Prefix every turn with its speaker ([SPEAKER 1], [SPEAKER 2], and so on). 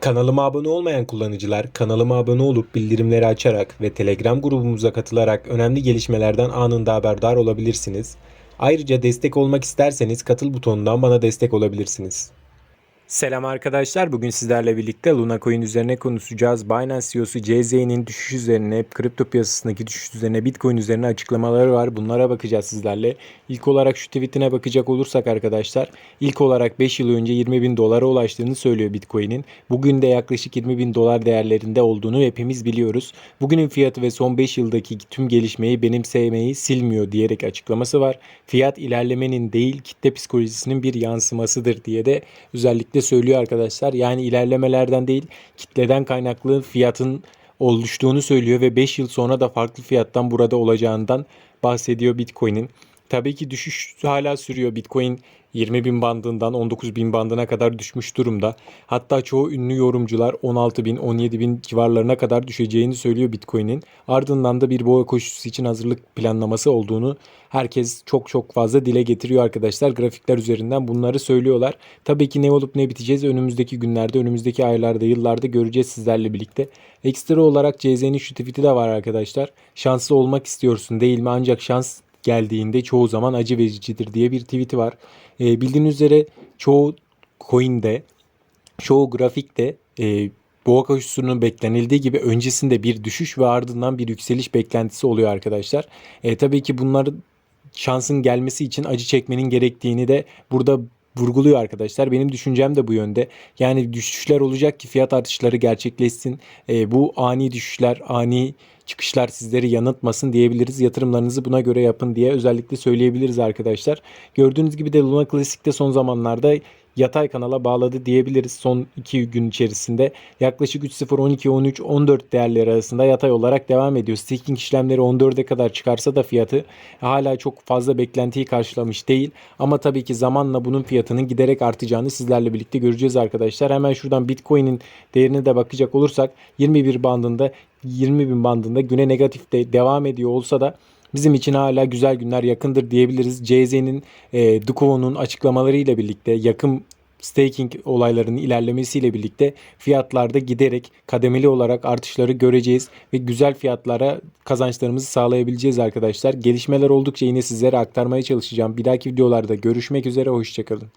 [SPEAKER 1] Kanalıma abone olmayan kullanıcılar kanalıma abone olup bildirimleri açarak ve Telegram grubumuza katılarak önemli gelişmelerden anında haberdar olabilirsiniz. Ayrıca destek olmak isterseniz katıl butonundan bana destek olabilirsiniz. Selam arkadaşlar. Bugün sizlerle birlikte Luna Coin üzerine konuşacağız. Binance CEO'su CZ'nin düşüş üzerine, kripto piyasasındaki düşüş üzerine, Bitcoin üzerine açıklamaları var. Bunlara bakacağız sizlerle. İlk olarak şu tweetine bakacak olursak arkadaşlar, ilk olarak 5 yıl önce 20 bin dolara ulaştığını söylüyor Bitcoin'in. Bugün de yaklaşık 20 bin dolar değerlerinde olduğunu hepimiz biliyoruz. Bugünün fiyatı ve son 5 yıldaki tüm gelişmeyi benimsemeyi silmiyor diyerek açıklaması var. Fiyat ilerlemenin değil kitle psikolojisinin bir yansımasıdır diye de özellikle söylüyor arkadaşlar. Yani ilerlemelerden değil kitleden kaynaklı fiyatın oluştuğunu söylüyor ve 5 yıl sonra da farklı fiyattan burada olacağından bahsediyor Bitcoin'in. Tabii ki düşüş hala sürüyor. Bitcoin 20 bin bandından 19 bin bandına kadar düşmüş durumda. Hatta çoğu ünlü yorumcular 16 bin 17 bin civarlarına kadar düşeceğini söylüyor Bitcoin'in. Ardından da bir boğa koşusu için hazırlık planlaması olduğunu herkes çok çok fazla dile getiriyor arkadaşlar. Grafikler üzerinden bunları söylüyorlar. Tabii ki ne olup ne biteceğiz önümüzdeki günlerde, önümüzdeki aylarda, yıllarda göreceğiz sizlerle birlikte. Ekstra olarak CZ'nin şu tweet'i de var arkadaşlar. Şanslı olmak istiyorsun değil mi? Ancak şans geldiğinde çoğu zaman acı vericidir diye bir tweet'i var. E, bildiğiniz üzere çoğu coin'de, çoğu grafikte e, boğa koşusunun beklenildiği gibi öncesinde bir düşüş ve ardından bir yükseliş beklentisi oluyor arkadaşlar. E, tabii ki bunlar şansın gelmesi için acı çekmenin gerektiğini de burada vurguluyor arkadaşlar. Benim düşüncem de bu yönde. Yani düşüşler olacak ki fiyat artışları gerçekleşsin. E, bu ani düşüşler, ani çıkışlar sizleri yanıltmasın diyebiliriz. Yatırımlarınızı buna göre yapın diye özellikle söyleyebiliriz arkadaşlar. Gördüğünüz gibi de Luna Classic'te son zamanlarda yatay kanala bağladı diyebiliriz. Son 2 gün içerisinde yaklaşık 3.0, 12, 13, 14 değerleri arasında yatay olarak devam ediyor. Staking işlemleri 14'e kadar çıkarsa da fiyatı hala çok fazla beklentiyi karşılamış değil. Ama tabii ki zamanla bunun fiyatının giderek artacağını sizlerle birlikte göreceğiz arkadaşlar. Hemen şuradan Bitcoin'in değerine de bakacak olursak 21 bandında 20 bin bandında güne negatifte devam ediyor olsa da bizim için hala güzel günler yakındır diyebiliriz. CZ'nin e, Dukov'un açıklamalarıyla birlikte yakın staking olaylarının ilerlemesiyle birlikte fiyatlarda giderek kademeli olarak artışları göreceğiz ve güzel fiyatlara kazançlarımızı sağlayabileceğiz arkadaşlar. Gelişmeler oldukça yine sizlere aktarmaya çalışacağım. Bir dahaki videolarda görüşmek üzere hoşçakalın.